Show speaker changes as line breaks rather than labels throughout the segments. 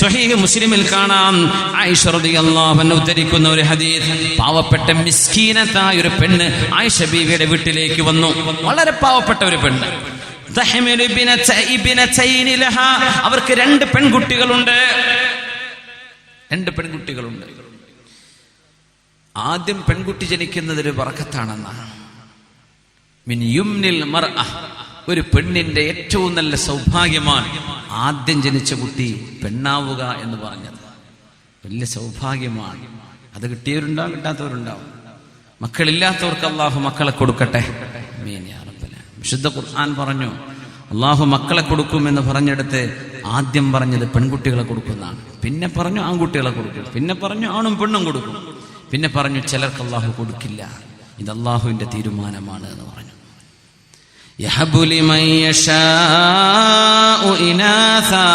സ്വഹീഹ് മുസ്ലിമിൽ കാണാം. ആയിഷ റളിയല്ലാഹു അൻഹ ഉദ്ധരിക്കുന്ന ഒരു ഹദീസ്. പാവപ്പെട്ട മിസ്കീനത്തായ ഒരു പെണ്ണ് ആയിഷ ബീവിയുടെ വീട്ടിലേക്ക് വന്നു. വളരെ പാവപ്പെട്ട ഒരു പെണ്ണ്. അവർക്ക് രണ്ട് പെൺകുട്ടികളുണ്ട്. രണ്ട് പെൺകുട്ടികളുണ്ട്. ആദ്യം പെൺകുട്ടി ജനിക്കുന്നതിൽ പറക്കത്താണെന്നാണ്. ഒരു പെണ്ണിന്റെ ഏറ്റവും നല്ല സൗഭാഗ്യമാണ് ആദ്യം ജനിച്ച കുട്ടി പെണ്ണാവുക എന്ന് പറഞ്ഞത്. വലിയ സൗഭാഗ്യമാണ്. അത് കിട്ടിയവരുണ്ടാവും കിട്ടാത്തവരുണ്ടാവും. മക്കളില്ലാത്തവർക്ക് അള്ളാഹു മക്കളെ കൊടുക്കട്ടെ? വിശുദ്ധ ഖുർആൻ പറഞ്ഞു അള്ളാഹു മക്കളെ കൊടുക്കുമെന്ന് പറഞ്ഞെടുത്ത് ആദ്യം പറഞ്ഞത് പെൺകുട്ടികളെ കൊടുക്കുന്നതാണ്. പിന്നെ പറഞ്ഞു ആൺകുട്ടികളെ കൊടുക്കും. പിന്നെ പറഞ്ഞു ആണും പെണ്ണും കൊടുക്കും. പിന്നെ പറഞ്ഞു ചിലർക്ക് അള്ളാഹു കൊടുക്കില്ല. ഇത് അള്ളാഹുവിന്റെ തീരുമാനമാണ് എന്ന് പറഞ്ഞു. يهب لمن يشاء إناثا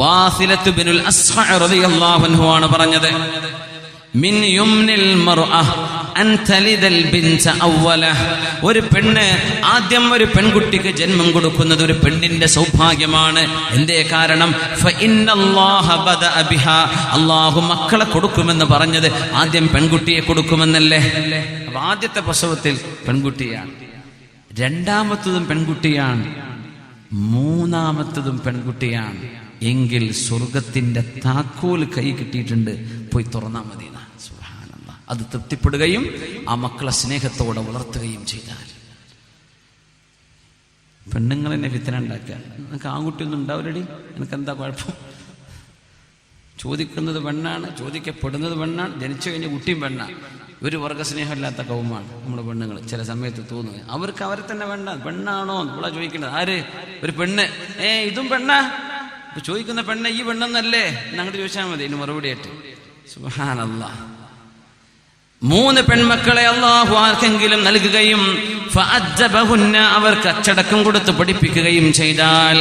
വാസിലത്ത് ബിനുൽ അസ്ഹ റളിയല്ലാഹു അൻഹു ആണ് പറഞ്ഞത് മിൻ യുംനിൽ മർഅ അൻ തലിദൽ ബിൻത അവ്വല ഒരു പെണ്ണ് ആദ്യം ഒരു പെൺകുട്ടിക്ക് ജന്മം കൊടുക്കുന്നത് ഒരു പെണ്ണിന്റെ സൗഭാഗ്യമാണ് എന്തേ കാരണം ഫഇന്നല്ലാഹ ബദഅ ബിഹാ അല്ലാഹു മക്കളെ കൊടുക്കുമെന്ന് പറഞ്ഞത് ആദ്യം പെൺകുട്ടിയെ കൊടുക്കുമെന്നല്ലേ അപ്പൊ ആദ്യത്തെ പ്രസവത്തിൽ പെൺകുട്ടിയാണ് രണ്ടാമത്തതും പെൺകുട്ടിയാണ്. മൂന്നാമത്തതും പെൺകുട്ടിയാണ്. എങ്കിൽ സ്വർഗത്തിന്റെ താക്കോൽ കൈ കിട്ടിയിട്ടുണ്ട്. പോയി തുറന്നാൽ മതി. അത് തൃപ്തിപ്പെടുകയും ആ മക്കളെ സ്നേഹത്തോടെ വളർത്തുകയും ചെയ്താൽ. പെണ്ണുങ്ങൾ എന്നെ വിത്തന ഉണ്ടാക്കുക. നിനക്ക് ആൺകുട്ടിയൊന്നും ഉണ്ടാവില്ലടി. എനിക്ക് എന്താ കുഴപ്പം? ചോദിക്കുന്നത് പെണ്ണാണ് ചോദിക്കപ്പെടുന്നത് പെണ്ണാണ് ജനിച്ചു കഴിഞ്ഞ കുട്ടിയും പെണ്ണാണ്. ഒരു വർഗസ്നേഹമില്ലാത്ത കൗമാണ് നമ്മുടെ പെണ്ണുങ്ങൾ ചില സമയത്ത് തോന്നുക അവർക്ക് അവരെ തന്നെ വേണ്ട പെണ്ണാണോ നമ്മളാ ചോദിക്കേണ്ടത്. ആര്? ഒരു പെണ്ണ്. ഏ ഇതും പെണ്ണാ? ഇപ്പൊ ചോദിക്കുന്ന പെണ്ണ് ഈ പെണ്ണെന്നല്ലേ? എന്നങ്ങോട്ട് ചോദിച്ചാൽ മതി ഇനി മറുപടി ആയിട്ട് സുഹാനല്ലാ മൂന്ന് പെൺമക്കളെ അള്ളാഹു ആർക്കെങ്കിലും നൽകുകയും അവർക്ക് അച്ചടക്കം കൊടുത്ത് പഠിപ്പിക്കുകയും ചെയ്താൽ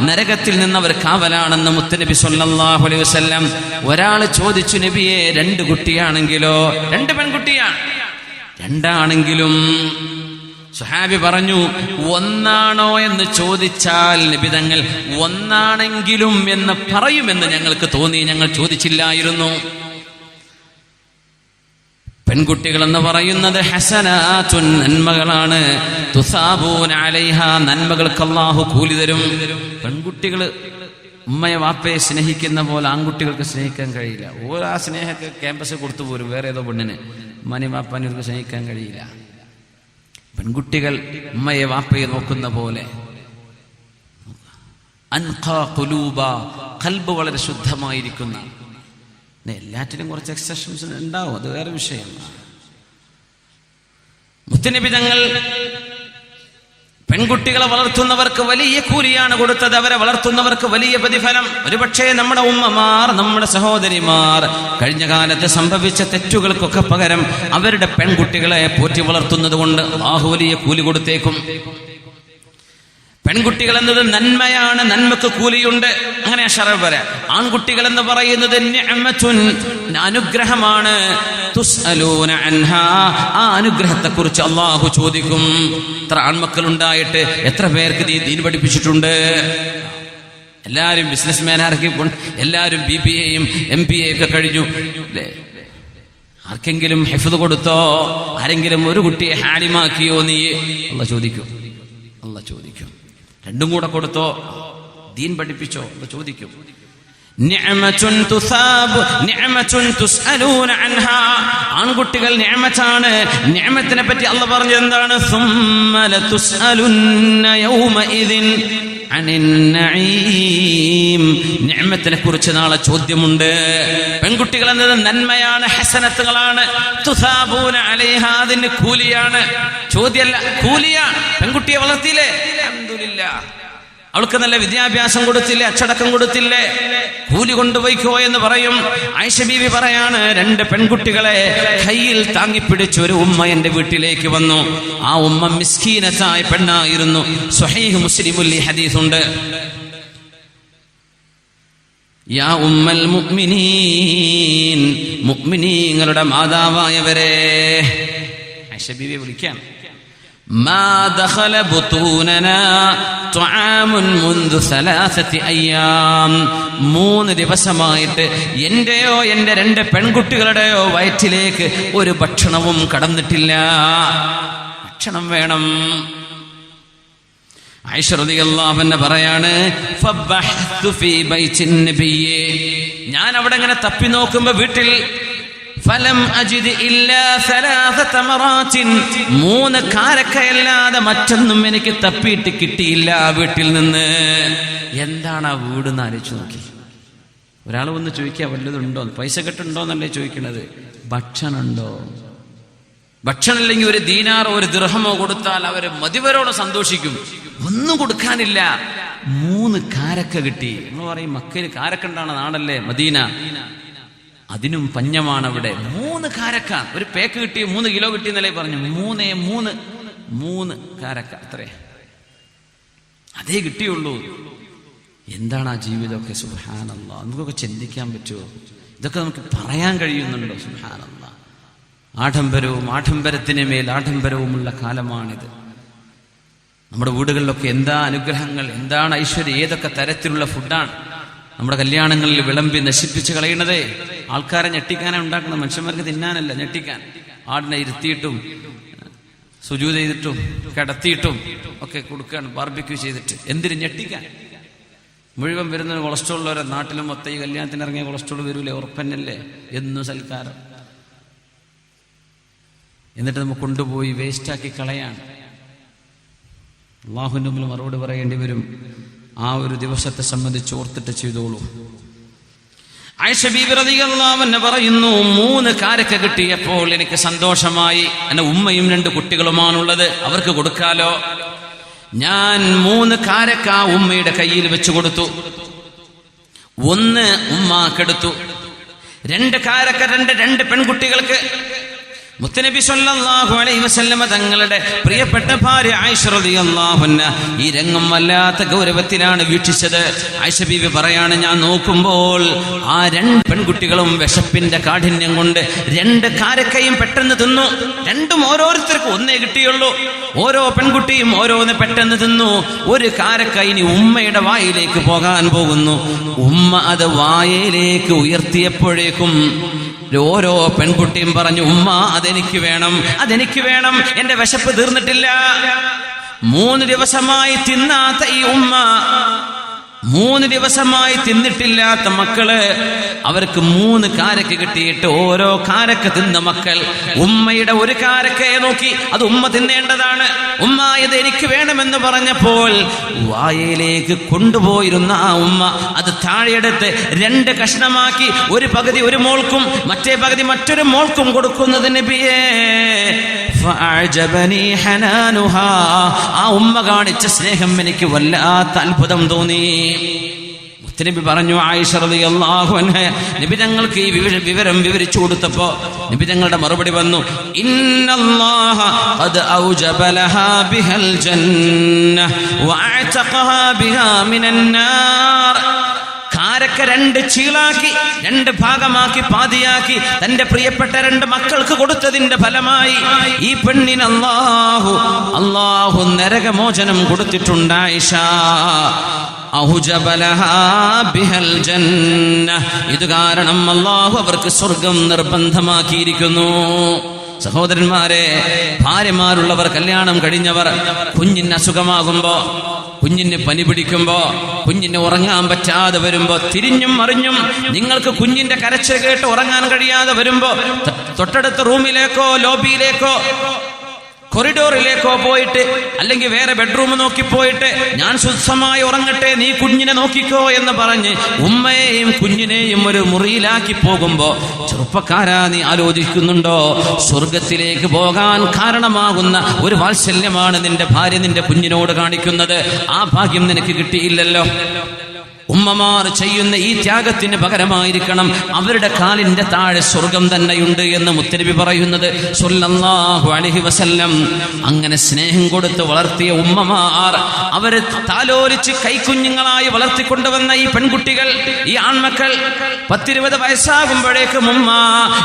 നരകത്തിൽ നിന്ന് അവർ കാവലാണെന്ന് മുത്തനബി സല്ലല്ലാഹു അലൈഹി വസല്ലം ഒരാൾ ചോദിച്ചു നബിയെ രണ്ട് കുട്ടിയാണെങ്കിലോ? രണ്ട് പെൺകുട്ടിയാണ്. രണ്ടാണെങ്കിലും. സുഹാബി പറഞ്ഞു ഒന്നാണോ എന്ന് ചോദിച്ചാൽ നിബിതങ്ങൾ ഒന്നാണെങ്കിലും എന്ന് പറയുമെന്ന് ഞങ്ങൾക്ക് തോന്നി ഞങ്ങൾ ചോദിച്ചില്ലായിരുന്നു. പെൺകുട്ടികൾ എന്ന് പറയുന്നത് ഹസനാത്തുൻ നന്മകളാണ്. തുസാബൂൻ നന്മകൾക്ക് കൂലി തരും. പെൺകുട്ടികൾ ഉമ്മയെ വാപ്പയെ സ്നേഹിക്കുന്ന പോലെ ആൺകുട്ടികൾക്ക് സ്നേഹിക്കാൻ കഴിയില്ല. ഓരോ ആ സ്നേഹമൊക്കെ ക്യാമ്പസിൽ കൊടുത്തു പോരും. വേറെ ഏതോ പെണ്ണിന്. ഉമ്മനെ വാപ്പാനെ ഇവർക്ക് സ്നേഹിക്കാൻ കഴിയില്ല. പെൺകുട്ടികൾ ഉമ്മയെ വാപ്പയെ നോക്കുന്ന പോലെ. അൻഖാ കുലൂബ കൽബ് വളരെ ശുദ്ധമായിരിക്കുന്ന എല്ലാറ്റിനും കുറച്ച് എക്സെപ്ഷൻസ് ഉണ്ടാവും. അത് വേറെ വിഷയമാണ് മുത്തനബി തങ്ങൾ പെൺകുട്ടികളെ വളർത്തുന്നവർക്ക് വലിയ കൂലിയാണ് കൊടുത്തത്. അവരെ വളർത്തുന്നവർക്ക് വലിയ പ്രതിഫലം. ഒരുപക്ഷേ നമ്മുടെ ഉമ്മമാർ നമ്മുടെ സഹോദരിമാർ കഴിഞ്ഞ കാലത്ത് സംഭവിച്ച തെറ്റുകൾക്കൊക്കെ പകരം അവരുടെ പെൺകുട്ടികളെ പോറ്റി വളർത്തുന്നത് കൊണ്ട് ആഹു വലിയ കൂലി കൊടുത്തേക്കും. പെൺകുട്ടികൾ എന്നത് നന്മയാണ് നന്മക്ക് കൂലിയുണ്ട്. അങ്ങനെ ഷറഫ് പറയാം ആൺകുട്ടികൾ എന്ന് പറയുന്നത് അനുഗ്രഹമാണ്. ആ അനുഗ്രഹത്തെ കുറിച്ച് അള്ളാഹു ചോദിക്കും. എത്ര ആൺമക്കൾ ഉണ്ടായിട്ട് എത്ര പേർക്ക് നീ ദീൻ പഠിപ്പിച്ചിട്ടുണ്ട്? എല്ലാരും ബിസിനസ് ആർക്കി എല്ലാവരും ബി ബി എയും എം ബി എ ഒക്കെ കഴിഞ്ഞു ആർക്കെങ്കിലും ഹെഫത് കൊടുത്തോ? ആരെങ്കിലും ഒരു കുട്ടിയെ ഹാലിമാക്കിയോ നീ? അല്ല ചോദിക്കും. അല്ല ചോദിക്കും. രണ്ടും കൂടെ കൊടുത്തോ? ദീൻ പഠിപ്പിച്ചോ? എന്ന് ചോദിക്കും. ആൺകുട്ടികൾ നിഅമത്താണ്. നിഅമത്തിനെ പറ്റി അല്ല പറഞ്ഞത് എന്താണ്? നിഅമത്തിനെ കുറിച്ച് നാളെ ചോദ്യമുണ്ട്. പെൺകുട്ടികൾ എന്നത് നന്മയാണ് ഹസനത്തുകളാണ്. തുസാബൂന അലൈഹ അതിന് കൂലിയാണ്. ചോദ്യമല്ല കൂലിയാണ്. പെൺകുട്ടിയെ വളർത്തിയില്ലേ? അൽഹംദുലില്ലാ. അവൾക്ക് നല്ല വിദ്യാഭ്യാസം കൊടുത്തില്ലേ അച്ചടക്കം കൊടുത്തില്ലേ? കൂലി കൊണ്ടുപോയിക്കോ എന്ന് പറയും. ആയിഷ പറയാണ് രണ്ട് പെൺകുട്ടികളെ കയ്യിൽ താങ്ങിപ്പിടിച്ച ഒരു ഉമ്മ എന്റെ വീട്ടിലേക്ക് വന്നു. ആ ഉമ്മ മിസ്കീനത്തായ പെണ്ണായിരുന്നു. സുഹൈഹ് മുസ്ലിമുല്ലി ഹദീസുണ്ട്. യാ ഉമ്മൽ മുഅ്മിനീൻ മുഅ്മിനീങ്ങളുടെ മാതാവായവരെ. ആയിഷ ബീവിയെ വിളിക്കാം ما دخل بطوننا طعام منذ ثلاثة أيام മൂന്ന് ദിവസമായിട്ട് എന്റെയോ എന്റെ രണ്ട് പെൺകുട്ടികളുടെയോ വയറ്റിലേക്ക് ഒരു ഭക്ഷണവും കടന്നിട്ടില്ല ഭക്ഷണം വേണം ഐശ്വറിയല്ലാവെന്നെ പറയാണ് ഫബഹ്തു ഫീ ബൈത്തിൻ നബിയ്യേ. ഞാൻ അവിടെ ഇങ്ങനെ തപ്പി നോക്കുമ്പോ വീട്ടിൽ ഫലം അജിദ്. മൂന്ന് കാരക്കയല്ലാതെ മറ്റൊന്നും എനിക്ക് തപ്പിയിട്ട് കിട്ടിയില്ല ആ വീട്ടിൽ നിന്ന്. എന്താണ് ആ വീട് എന്ന് ആലോചിച്ച് നോക്കി. ഒരാൾ വന്ന് ചോദിക്കുക വല്ലതുണ്ടോ? പൈസ കെട്ടുണ്ടോ എന്നല്ലേ ചോദിക്കണത്. ഭക്ഷണമുണ്ടോ? ഭക്ഷണം ഇല്ലെങ്കിൽ ഒരു ദീനാറോ ഒരു ദൃഹമോ കൊടുത്താൽ അവർ മതിവരോട് സന്തോഷിക്കും. ഒന്നും കൊടുക്കാനില്ല. മൂന്ന് കാരക്ക കിട്ടി. നമ്മൾ പറയും മക്കയിൽ കാരക്ക ഉണ്ടാണ് നാടല്ലേ മദീന. അതിനും പഞ്ഞമാണ് അവിടെ മൂന്ന് കാരക്ക ഒരു പേക്ക് കിട്ടി മൂന്ന് കിലോ കിട്ടി എന്നല്ലേ പറഞ്ഞു. മൂന്നേ മൂന്ന്. മൂന്ന് കാരക്ക അത്രേ. അതേ കിട്ടിയുള്ളൂ. എന്താണ് ആ ജീവിതമൊക്കെ? സുഹാനല്ല നമുക്കൊക്കെ ചിന്തിക്കാൻ പറ്റുമോ? ഇതൊക്കെ നമുക്ക് പറയാൻ കഴിയുന്നുണ്ടോ? സുഹാനല്ല ആഡംബരവും ആഡംബരത്തിന് മേൽ ആഡംബരവുമുള്ള കാലമാണിത്. നമ്മുടെ വീടുകളിലൊക്കെ എന്താ അനുഗ്രഹങ്ങൾ? എന്താണ് ഐശ്വര്യം? ഏതൊക്കെ തരത്തിലുള്ള ഫുഡാണ്? നമ്മുടെ കല്യാണങ്ങളിൽ വിളമ്പി നശിപ്പിച്ച് കളയണതേ. ആൾക്കാരെ ഞെട്ടിക്കാനാണ് ഉണ്ടാക്കുന്നത് മനുഷ്യന്മാർക്ക് തിന്നാനല്ല ഞെട്ടിക്കാൻ. ആടിനെ ഇരുത്തിയിട്ടും സുജു ചെയ്തിട്ടും കിടത്തിയിട്ടും ഒക്കെ കൊടുക്കുകയാണ് ബാർബിക്യൂ ചെയ്തിട്ട്. എന്തിന് ഞെട്ടിക്കാൻ? മുഴുവൻ വരുന്ന കൊളസ്ട്രോൾ ഉള്ളവരെ നാട്ടിലും മൊത്തം ഈ കല്യാണത്തിന് ഇറങ്ങിയ കൊളസ്ട്രോൾ വരൂലേ? ഉറപ്പന്നല്ലേ? എന്നും സൽക്കാരം. എന്നിട്ട് നമ്മൾ കൊണ്ടുപോയി വേസ്റ്റാക്കി കളയാണ്. അള്ളാഹുവിന്റെ മുമ്പിൽ മറുപടി പറയേണ്ടി വരും. ആ ഒരു ദിവസത്തെ സംബന്ധിച്ച് ഓർത്തിട്ട് ചെയ്തോളൂ. അൻഹ പറയുന്നു മൂന്ന് കാരക്ക കിട്ടിയപ്പോൾ എനിക്ക് സന്തോഷമായി. എന്റെ ഉമ്മയും രണ്ട് കുട്ടികളുമാണുള്ളത് അവർക്ക് കൊടുക്കാലോ? ഞാൻ മൂന്ന് കാരക്ക ഉമ്മയുടെ കയ്യിൽ വെച്ച് കൊടുത്തു. ഒന്ന് ഉമ്മാക്കെടുത്തു. രണ്ട് കാരക്ക രണ്ട് രണ്ട് പെൺകുട്ടികൾക്ക്. മുത്തനബി സല്ലല്ലാഹു അലൈഹി വസല്ലമ തങ്ങളുടെ പ്രിയപ്പെട്ട ഭാര്യ ആയിഷ റളിയല്ലാഹു അൻഹ ഈ രംഗം വല്ലാത്ത ഗൗരവത്തിലാണ് വീക്ഷിച്ചത്. ആയിഷ ബീവി പറയാണ് ഞാൻ നോക്കുമ്പോൾ ആ രണ്ട് പെൺകുട്ടികളും വിശപ്പിന്റെ കാഠിന്യം കൊണ്ട് രണ്ട് കാരക്കയും പെട്ടെന്ന് തിന്നു. രണ്ടും ഓരോരുത്തർക്കും ഒന്നേ കിട്ടിയുള്ളൂ. ഓരോ പെൺകുട്ടിയും ഓരോന്ന് പെട്ടെന്ന് തിന്നു. ഒരു കാരക്ക ഇനി ഉമ്മയുടെ വായിലേക്ക് പോകാൻ പോകുന്നു. ഉമ്മ അത് വായയിലേക്ക് ഉയർത്തിയപ്പോഴേക്കും ഓരോ പെൺകുട്ടിയും പറഞ്ഞു ഉമ്മ അതെനിക്ക് വേണം അതെനിക്ക് വേണം എന്റെ വിശപ്പ് തീർന്നിട്ടില്ല. മൂന്ന് ദിവസമായി തിന്നാത്ത ഈ ഉമ്മ മൂന്ന് ദിവസമായി തിന്നിട്ടില്ലാത്ത മക്കൾ അവർക്ക് മൂന്ന് കാരക്ക് കിട്ടിയിട്ട് ഓരോ കാരക്ക് തിന്ന മക്കൾ ഉമ്മയുടെ ഒരു കാരക്കയെ നോക്കി അത് ഉമ്മ തിന്നേണ്ടതാണ് ഉമ്മ ഇത് എനിക്ക് വേണമെന്ന് പറഞ്ഞപ്പോൾ വായയിലേക്ക് കൊണ്ടുപോയിരുന്ന ആ ഉമ്മ അത് താഴെയെടുത്ത് രണ്ട് കഷ്ണമാക്കി ഒരു പകുതി ഒരു മോൾക്കും മറ്റേ പകുതി മറ്റൊരു മോൾക്കും കൊടുക്കുന്നത് നബിയേ. ഉമ്മ കാണിച്ച സ്നേഹം എനിക്ക് വല്ലാത്ത അത്ഭുതം തോന്നി. മുത്തനബി പറഞ്ഞു ആയിഷ റളിയല്ലാഹു അൻഹ. നബി തങ്ങൾക്ക് ഈ വിവരം വിവരിച്ചു കൊടുത്തപ്പോ നബി തങ്ങളുടെ മറുപടി വന്നു ഇന്നല്ലാഹ ഖദ് ബിഹൽ വഅതഖഹാ ബിഹാ മിനൻ നാർ കാരക്ക രണ്ട് ചീളാക്കി രണ്ട് ഭാഗമാക്കി പാതിയാക്കി തന്റെ പ്രിയപ്പെട്ട രണ്ട് മക്കൾക്ക് കൊടുത്തതിന്റെ ഫലമായി ഈ പെണ്ണിന് അള്ളാഹു അള്ളാഹു നരകമോചനം കൊടുത്തിട്ടുണ്ടായിഷ. ഇത് കാരണം അല്ലാഹു അവർക്ക് സ്വർഗം നിർബന്ധമാക്കിയിരിക്കുന്നു സഹോദരന്മാരെ ഭാര്യമാരുള്ളവർ കല്യാണം കഴിഞ്ഞവർ കുഞ്ഞിന് അസുഖമാകുമ്പോ കുഞ്ഞിന് പനി പിടിക്കുമ്പോ കുഞ്ഞിന് ഉറങ്ങാൻ പറ്റാതെ വരുമ്പോ തിരിഞ്ഞും മറിഞ്ഞും നിങ്ങൾക്ക് കുഞ്ഞിന്റെ കരച്ചിൽ കേട്ട് ഉറങ്ങാൻ കഴിയാതെ വരുമ്പോ തൊട്ടടുത്ത റൂമിലേക്കോ ലോബിയിലേക്കോ കൊറിഡോറിലേക്കോ പോയിട്ട് അല്ലെങ്കിൽ വേറെ ബെഡ്റൂം നോക്കി പോയിട്ട് ഞാൻ ശുദ്ധമായി ഉറങ്ങട്ടെ നീ കുഞ്ഞിനെ നോക്കിക്കോ എന്ന് പറഞ്ഞ് ഉമ്മയെയും കുഞ്ഞിനെയും ഒരു മുറിയിലാക്കി പോകുമ്പോ ചെറുപ്പക്കാരാ നീ ആലോചിക്കുന്നുണ്ടോ? സ്വർഗത്തിലേക്ക് പോകാൻ കാരണമാകുന്ന ഒരു വാത്സല്യമാണ് നിന്റെ ഭാര്യ നിന്റെ കുഞ്ഞിനോട് കാണിക്കുന്നത്. ആ ഭാഗ്യം നിനക്ക് കിട്ടിയില്ലല്ലോ. ഉമ്മമാർ ചെയ്യുന്ന ഈ ത്യാഗത്തിന് പകരമായിരിക്കണം. അവരുടെ കാലിന്റെ താഴെ സ്വർഗം തന്നെയുണ്ട് എന്ന് മുത്തരബി പറയുന്നത് വസല്ലം. അങ്ങനെ സ്നേഹം കൊടുത്ത് വളർത്തിയ ഉമ്മമാർ അവരെ താലോലിച്ച് കൈക്കുഞ്ഞുങ്ങളായി വളർത്തിക്കൊണ്ടുവന്ന ഈ പെൺകുട്ടികൾ ഈ ആൺമക്കൾ പത്തിരുപത് വയസ്സാകുമ്പോഴേക്കും ഉമ്മ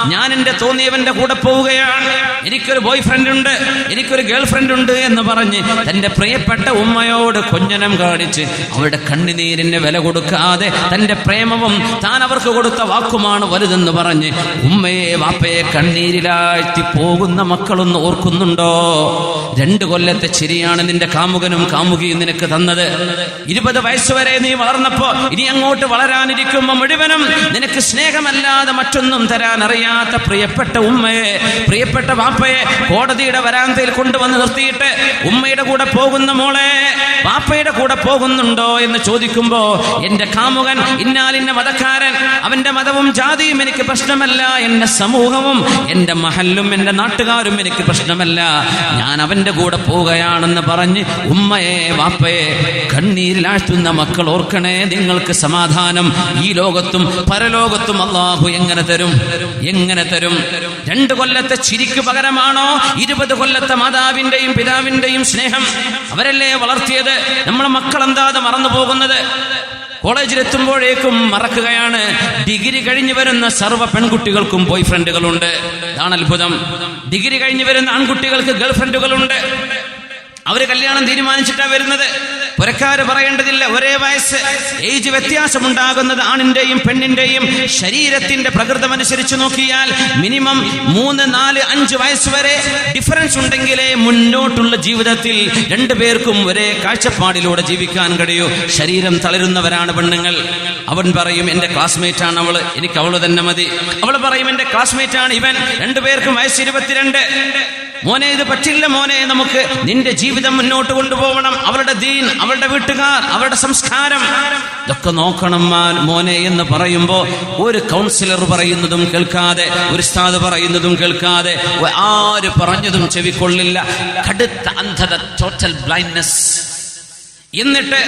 ഞാൻ എന്റെ തോന്നിയവന്റെ കൂടെ പോവുകയാണ്. എനിക്കൊരു ബോയ് ഫ്രണ്ട് ഉണ്ട് എനിക്കൊരു ഗേൾ ഫ്രണ്ട് ഉണ്ട് എന്ന് പറഞ്ഞ് തന്റെ പ്രിയപ്പെട്ട ഉമ്മയോട് കൊഞ്ഞനം കാണിച്ച് അവരുടെ കണ്ണുനീരിന് വില കൊടുക്കാതെ തന്റെ പ്രേമവും താൻ അവർക്ക് കൊടുത്ത വാക്കുമാണ് വലുതെന്ന് പറഞ്ഞ് ഉമ്മയെ വാപ്പയെ കണ്ണീരിലാഴ്ത്തി പോകുന്ന മക്കളൊന്ന് ഓർക്കുന്നുണ്ടോ? രണ്ട് കൊല്ലത്തെ ചിരിയാണ് നിന്റെ കാമുകനും കാമുകിയും നിനക്ക് തന്നത്. ഇരുപത് വയസ്സുവരെ നീ വളർന്നപ്പോ ഇനി അങ്ങോട്ട് വളരാനിരിക്കുമ്പോ മുഴുവനും നിനക്ക് സ്നേഹമല്ലാതെ മറ്റൊന്നും തരാൻ അറിയാത്ത പ്രിയപ്പെട്ട ഉമ്മയെ പ്രിയപ്പെട്ട വാപ്പയെ കോടതിയുടെ വരാന്തയിൽ കൊണ്ടുവന്ന് നിർത്തിയിട്ട് ഉമ്മയുടെ കൂടെ പോകുന്ന മോളെ വാപ്പയുടെ കൂടെ പോകുന്നുണ്ടോ? എന്ന് ചോദിക്കുമ്പോ എന്റെ കാമുകൻ ഇന്നാലിന്ന മതക്കാരൻ അവന്റെ മതവും ജാതിയും എനിക്ക് പ്രശ്നമല്ല എന്റെ സമൂഹവും എന്റെ മഹല്ലും എന്റെ നാട്ടുകാരും എനിക്ക് പ്രശ്നമല്ല. ഞാൻ അവന്റെ കൂടെ പോവുകയാണെന്ന് പറഞ്ഞ് ഉമ്മയെ വാപ്പയെ കണ്ണീരിലാഴ്ത്തുന്ന മക്കൾ ഓർക്കണേ നിങ്ങൾക്ക് സമാധാനം. ഈ ലോകത്തും പരലോകത്തും അള്ളാഹു എങ്ങനെ തരും? എങ്ങനെ തരും? രണ്ട് കൊല്ലത്തെ ചിരിക്ക് പകരമാണോ? ഇരുപത് കൊല്ലത്തെ മാതാവിന്റെയും പിതാവിന്റെയും സ്നേഹം? അവരല്ലേ വളർത്തിയത്? നമ്മളെ മക്കൾ എന്താ അത് മറന്നു പോകുന്നത് കോളേജിലെത്തുമ്പോഴേക്കും മറക്കുകയാണ്. ഡിഗ്രി കഴിഞ്ഞു വരുന്ന സർവ പെൺകുട്ടികൾക്കും ബോയ് ഫ്രണ്ടുകളുണ്ട് ഇതാണ് അത്ഭുതം. ഡിഗ്രി കഴിഞ്ഞു വരുന്ന ആൺകുട്ടികൾക്ക് ഗേൾ ഫ്രണ്ടുകളുണ്ട് അവർ കല്യാണം തീരുമാനിച്ചിട്ടാണ് വരുന്നത്. പുരക്കാര് പറയേണ്ടതില്ല. ഒരേ വയസ്സ്. ഏജ് വ്യത്യാസമുണ്ടാകുന്നത് ആണിന്റെയും പെണ്ണിന്റെയും ശരീരത്തിന്റെ പ്രകൃതം അനുസരിച്ച് നോക്കിയാൽ മിനിമം മൂന്ന് നാല് അഞ്ച് വയസ്സ് വരെ ഡിഫറൻസ് ഉണ്ടെങ്കിലേ മുന്നോട്ടുള്ള ജീവിതത്തിൽ രണ്ടുപേർക്കും ഒരേ കാഴ്ചപ്പാടിലൂടെ ജീവിക്കാൻ കഴിയൂ. ശരീരം തളരുന്നവരാണ് പെണ്ണുങ്ങൾ. അവൻ പറയും എന്റെ ക്ലാസ്മേറ്റ് ആണ് അവൾ. എനിക്ക് അവൾ തന്നെ മതി. അവൾ പറയും എന്റെ ക്ലാസ്മേറ്റ് ആണ് ഇവൻ. രണ്ടുപേർക്കും വയസ്സ് ഇരുപത്തിരണ്ട്. മോനെ ഇത് പറ്റില്ല മോനെ നമുക്ക് നിന്റെ ജീവിതം മുന്നോട്ട് കൊണ്ടുപോകണം. അവരുടെ ദീൻ അവരുടെ വീട്ടുകാർ അവരുടെ സംസ്കാരം. ഇതൊക്കെ നോക്കണം മോനെ എന്ന് പറയുമ്പോ ഒരു കൗൺസിലർ പറയുന്നതും കേൾക്കാതെ ഒരു സ്ഥാത് പറയുന്നതും കേൾക്കാതെ ആര് പറഞ്ഞതും ചെവിക്കൊള്ളില്ല. കടുത്ത അന്ധത ടോട്ടൽ ബ്ലൈൻഡ്നെസ് എന്നിട്ട്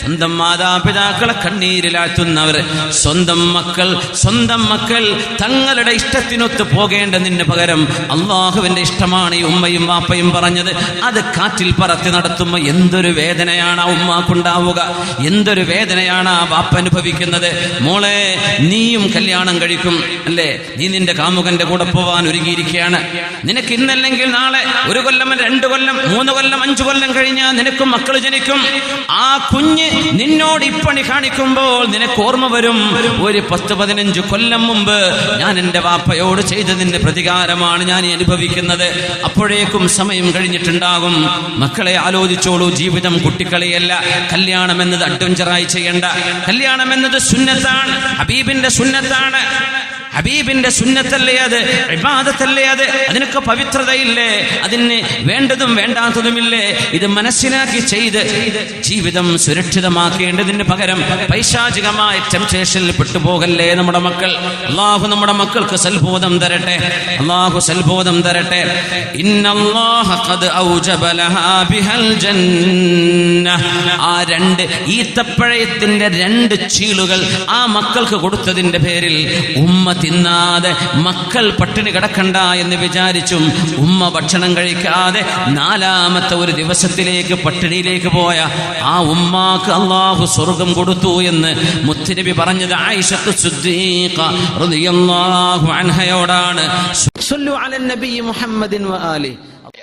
സ്വന്തം മാതാപിതാക്കളെ കണ്ണീരിലാറ്റുന്നവർ സ്വന്തം മക്കൾ സ്വന്തം മക്കൾ തങ്ങളുടെ ഇഷ്ടത്തിനൊത്ത് പോകേണ്ടതിന് പകരം അള്ളാഹുവിന്റെ ഇഷ്ടമാണ് ഈ ഉമ്മയും വാപ്പയും പറഞ്ഞത്. അത് കാറ്റിൽ പറത്തി നടത്തുമ്പോൾ എന്തൊരു വേദനയാണ് ആ ഉമ്മാക്കുണ്ടാവുക. എന്തൊരു വേദനയാണ് ആ വാപ്പ അനുഭവിക്കുന്നത്. മോളെ നീയും കല്യാണം കഴിക്കും. അല്ലേ? നീ നിന്റെ കാമുകന്റെ കൂടെ പോവാൻ ഒരുങ്ങിയിരിക്കുകയാണ്. നിനക്ക് ഇന്നല്ലെങ്കിൽ നാളെ ഒരു കൊല്ലം രണ്ട് കൊല്ലം മൂന്ന് കൊല്ലം അഞ്ചു കൊല്ലം കഴിഞ്ഞാൽ നിനക്കും മക്കൾ ജനിക്കും. ആ കുഞ്ഞ് നിന്നോട് ഇപ്പണി കാണിക്കുമ്പോൾ നിനക്ക് ഓർമ്മ വരും. ഒരു പത്ത് പതിനഞ്ച് കൊല്ലം മുമ്പ് ഞാൻ എന്റെ വാപ്പയോട് ചെയ്തതിന്റെ പ്രതികാരമാണ് ഞാൻ അനുഭവിക്കുന്നത്. അപ്പോഴേക്കും സമയം കഴിഞ്ഞിട്ടുണ്ടാകും. മക്കളെ ആലോചിച്ചോളൂ ജീവിതം കുട്ടിക്കളിയല്ല. കല്യാണം എന്നത് അഡ്വഞ്ചറായി ചെയ്യണ്ട. കല്യാണം എന്നത് സുന്നത്താണ്. ഹബീബിന്റെ സുന്നത്താണ്. ഹബീബിന്റെ സുന്നത്തല്ലേ അത്? വിവാദത്തല്ലേ അത്? അതിനൊക്കെ പവിത്രതയില്ലേ? അതിന് വേണ്ടതും വേണ്ടാത്തതുമില്ലേ? ഇത് മനസ്സിലാക്കി ചെയ്ത് ജീവിതം സുരക്ഷിതമാക്കേണ്ടതിന് പകരം പൈശാചികമായ ടെംപ്റ്റേഷനിൽ പെട്ടുപോകല്ലേ നമ്മുടെ മക്കൾ? അള്ളാഹു നമ്മുടെ മക്കൾക്ക് സൽബോധം തരട്ടെ. അള്ളാഹു സൽബോധം തരട്ടെ. ആ രണ്ട് ഈത്തപ്പഴയത്തിന്റെ രണ്ട് ചീളുകൾ ആ മക്കൾക്ക് കൊടുത്തതിന്റെ പേരിൽ ഉമ്മ തിന്നാതെ മക്കൾ പട്ടിണി കിടക്കണ്ട എന്ന് വിചാരിച്ചും ഉമ്മ ഭക്ഷണം കഴിക്കാതെ നാലാമത്തെ ഒരു ദിവസത്തിലേക്ക് പട്ടിണിയിലേക്ക് പോയ ആ ഉമ്മാക്ക് അള്ളാഹു സ്വർഗം കൊടുത്തു എന്ന് മുത്തുനബി പറഞ്ഞത് ആയിഷത്ത് സുദ്ദീഖ അൻഹയോടാണ്.
മുഹമ്മദിൻ വ ആലി.